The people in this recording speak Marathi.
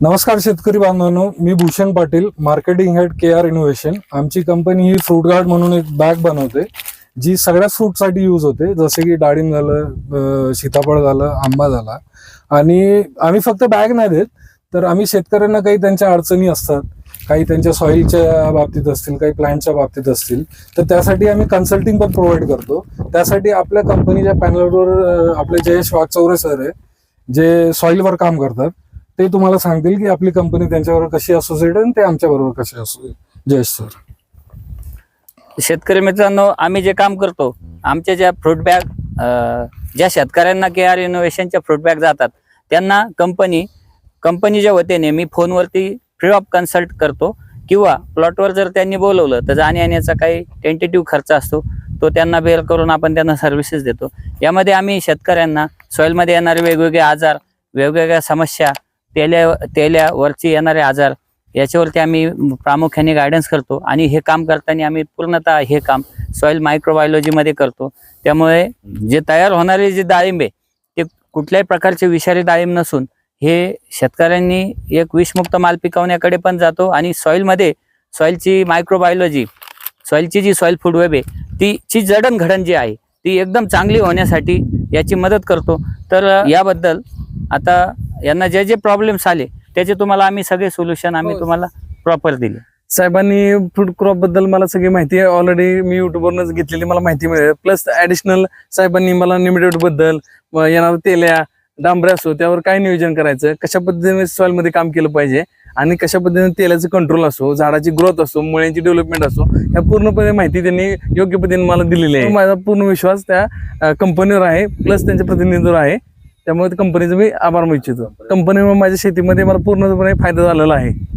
नमस्कार शेतकरी बांधवांनो मी Bhushan Patil marketing head K R innovation आमची कंपनी ही फ्रूट गार्ड म्हणून एक बॅग बनवते जी सगळ्या फ्रूटसाठी यूज होते जसे की डाळिंब झालं सीताफळ झालं आंबा झाला. आणि आम्ही फक्त बॅग नाही देत तर आम्ही शेतकऱ्यांना काही त्यांच्या अडचणी असतात काही त्यांच्या सॉईलच्या बाबतीत असतील काही प्लांटच्या बाबतीत असतील तर त्यासाठी आम्ही कन्सल्टिंग पण प्रोव्हाइड करतो. त्यासाठी आपल्या कंपनीच्या पॅनलवर आपले जयेश वागचौरे सर आहे जे सॉईलवर काम करतात. ते तुम्हाला सांगतील की आपली कंपनी त्यांच्याबरोबर कशी असोसिएट आणि ते आमच्या बरोबर कशी असोसिएट जयेश सर. शेतकरी मित्रांनो आम्ही जे काम करतो आमच्या ज्या फ्रूट बॅग ज्या शेतकऱ्यांना के आर इनोव्हेशनच्या फ्रूट बॅग जातात त्यांना कंपनी कंपनीच्या वतीने मी फोनवरती फ्री ऑफ कन्सल्ट करतो किंवा प्लॉटवर जर त्यांनी बोलवलं तर जाण्या येण्याचा काही टेंटेटिव्ह खर्च असतो तो त्यांना बेअर करून आपण त्यांना सर्व्हिसेस देतो. यामध्ये आम्ही शेतकऱ्यांना सॉईलमध्ये येणारे वेगवेगळे आजार वेगवेगळ्या समस्या तेल्या तेल्यावरची येणारे आजार याच्यावरती आम्ही प्रामुख्याने गायडन्स करतो. आणि हे काम करताना आम्ही पूर्णतः हे काम सॉईल मायक्रोबायोलॉजीमध्ये करतो. त्यामुळे जे तयार होणारे जे डाळिंब आहे ते कुठल्याही प्रकारचे विषारी डाळिंब नसून हे शेतकऱ्यांनी एक विषमुक्त माल पिकवण्याकडे पण जातो. आणि सॉईलमध्ये सॉईलची मायक्रोबायोलॉजी सॉईलची जी सॉईल फूड वेब आहे तीची जडणघडण जी आहे ती एकदम चांगली होण्यासाठी याची मदत करतो. तर याबद्दल आता यांना जे जे प्रॉब्लेम्स आले त्याचे तुम्हाला आम्ही सगळे सोल्युशन आम्ही हो. तुम्हाला प्रॉपर दिले. साहेबांनी फ्रूट क्रॉपबद्दल मला सगळी माहिती आहे. ऑलरेडी मी युट्यूबवरनच घेतलेली मला माहिती मिळेल. प्लस ऍडिशनल साहेबांनी मला निमिटेडबद्दल येणार तेल्या डांबऱ्या असो त्यावर काय नियोजन करायचं कशा पद्धतीने सॉइलमध्ये काम केलं पाहिजे आणि कशा पद्धतीने तेलाचं कंट्रोल असो झाडाची ग्रोथ असो मुळ्यांची डेव्हलपमेंट असो या पूर्णपणे माहिती त्यांनी योग्य पद्धतीने मला दिलेली आहे. माझा पूर्ण विश्वास त्या कंपनीवर आहे प्लस त्यांच्या प्रतिनिधीवर आहे. त्यामुळे कंपनीचं मी आभार मानू इच्छितो. कंपनीमुळे माझ्या शेतीमध्ये मला पूर्णपणे फायदा झालेला आहे.